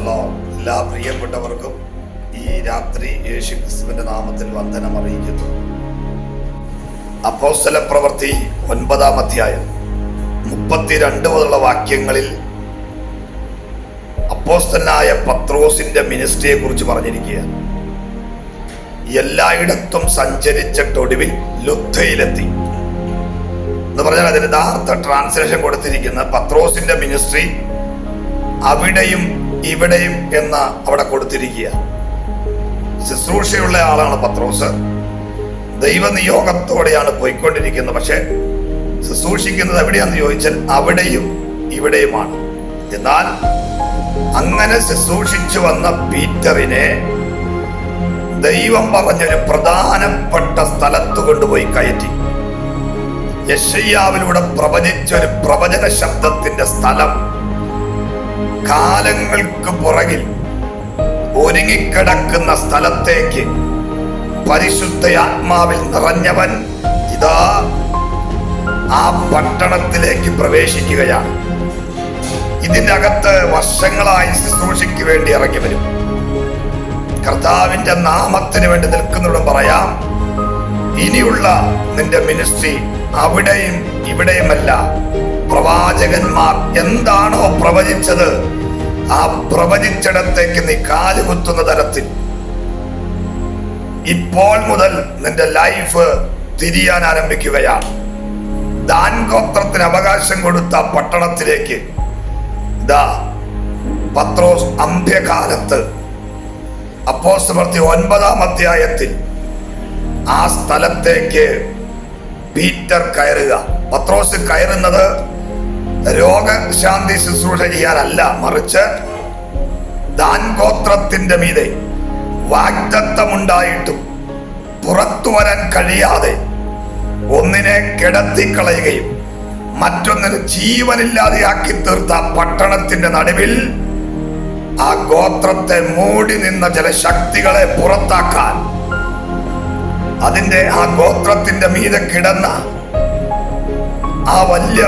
എല്ലാ പ്രിയപ്പെട്ടവർക്കും ഈ രാത്രി യേശു ക്രിസ്തുവിന്റെ നാമത്തിൽ വന്ദനം അറിയിക്കുന്നു. അപ്പോസ്തല പ്രവൃത്തി ഒൻപതാം അധ്യായം മുപ്പത്തിരണ്ട് മുതലുള്ള വാക്യങ്ങളിൽ അപ്പോസ്തലനായ പത്രോസിന്റെ മിനിസ്ട്രിയെ കുറിച്ച് പറഞ്ഞിരിക്കുകയാണ്. എല്ലായിടത്തും സഞ്ചരിച്ചിട്ടൊടുവിൽ ലുദ്ധയിലെത്തി. എന്ന് പറഞ്ഞാൽ അതിന് യഥാർത്ഥ ട്രാൻസ്ലേഷൻ കൊടുത്തിരിക്കുന്ന പത്രോസിന്റെ മിനിസ്ട്രി അവിടെയും ഇവിടെയും എന്ന് അവിടെ കൊടുത്തിരിക്കുക. ശുശ്രൂഷയുള്ള ആളാണ് പത്രോസ്. ദൈവനിയോഗത്തോടെയാണ് പോയിക്കൊണ്ടിരിക്കുന്നത്. പക്ഷെ ശുശ്രൂഷിക്കുന്നത് എവിടെയാന്ന് ചോദിച്ചാൽ അവിടെയും ഇവിടെയുമാണ്. എന്നാൽ അങ്ങനെ ശുശ്രൂഷിച്ചു വന്ന പീറ്ററിനെ ദൈവം പറഞ്ഞൊരു പ്രധാനപ്പെട്ട സ്ഥലത്ത് കൊണ്ടുപോയി കയറ്റി. യശയ്യാവിലൂടെ പ്രവചിച്ച ഒരു പ്രവചന ശബ്ദത്തിന്റെ സ്ഥലം കാലങ്ങൾക്ക് പുറകിൽ ഒരുങ്ങിക്കിടക്കുന്ന സ്ഥലത്തേക്ക് പരിശുദ്ധ ആത്മാവിൽ നിറഞ്ഞവൻ ഇതാ ആ പട്ടണത്തിലേക്ക് പ്രവേശിക്കുകയാണ്. ഇതിന്റെ അകത്ത് വർഷങ്ങളായി ശുശ്രൂഷയ്ക്ക് വേണ്ടി ഇറങ്ങി വരും. കർത്താവിന്റെ നാമത്തിന് വേണ്ടി നിൽക്കുന്നവരും പറയാം ഇനിയുള്ള നിന്റെ മിനിസ്ട്രി അവിടെയും ഇവിടെയുമല്ല. പ്രവാചകന്മാർ എന്താണോ പ്രവചിച്ചത് ആ പ്രവചിച്ചിടത്തേക്ക് നീ കാലുകുത്തുന്ന തരത്തിൽ. ഇപ്പോൾ മുതൽ നിന്റെ ലൈഫ് തിരിയാൻ ആരംഭിക്കുകയാണ്. ദാൻ ഗോത്രത്തിന് അവകാശം കൊടുത്ത പട്ടണത്തിലേക്ക് ഇതാ പത്രോസ് അന്ത്യകാലത്ത് അപ്പോസ്തലപ്രവൃത്തി ഒൻപതാം അധ്യായത്തിൽ ആ സ്ഥലത്തേക്ക് പീറ്റർ കയറുക. പത്രോസ് കയറുന്നത് രോഗശാന്തി ശുശ്രൂഷ ചെയ്യാനല്ല മറിച്ച് ദാൻ ഗോത്രത്തിന്റെ മീതെ വാഗ്ദത്തമുണ്ടായിട്ടും പുറത്തു വരാൻ കഴിയാതെ ഒന്നിനെ കിടത്തിക്കളയുകയും മറ്റൊന്നിന് ജീവനില്ലാതെയാക്കി തീർത്ത പട്ടണത്തിന്റെ നടുവിൽ ആ ഗോത്രത്തെ മൂടി നിന്ന ചില ശക്തികളെ പുറത്താക്കാൻ അതിന്റെ ആ ഗോത്രത്തിന്റെ മീതെ കിടന്ന ആ വലിയ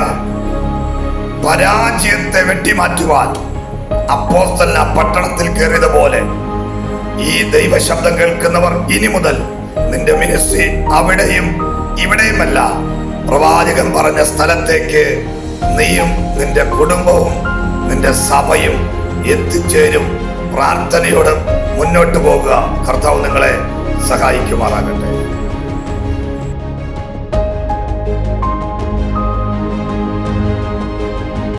പരാജയത്തെ വെട്ടിമാറ്റുവാൻ അപ്പോസ്തലൻ ആ പട്ടണത്തിൽ കയറിയത് പോലെ ഈ ദൈവശബ്ദം കേൾക്കുന്നവർ ഇനി മുതൽ നിന്റെ മിനിസ്ട്രി അവിടെയും ഇവിടെയുമല്ല. പ്രവാചകൻ പറഞ്ഞ സ്ഥലത്തേക്ക് നീയും നിന്റെ കുടുംബവും നിന്റെ സഭയും എത്തിച്ചേരും. പ്രാർത്ഥനയോട് മുന്നോട്ട് പോകുക. കർത്താവ് നിങ്ങളെ സഹായിക്കുമാറാകട്ടെ.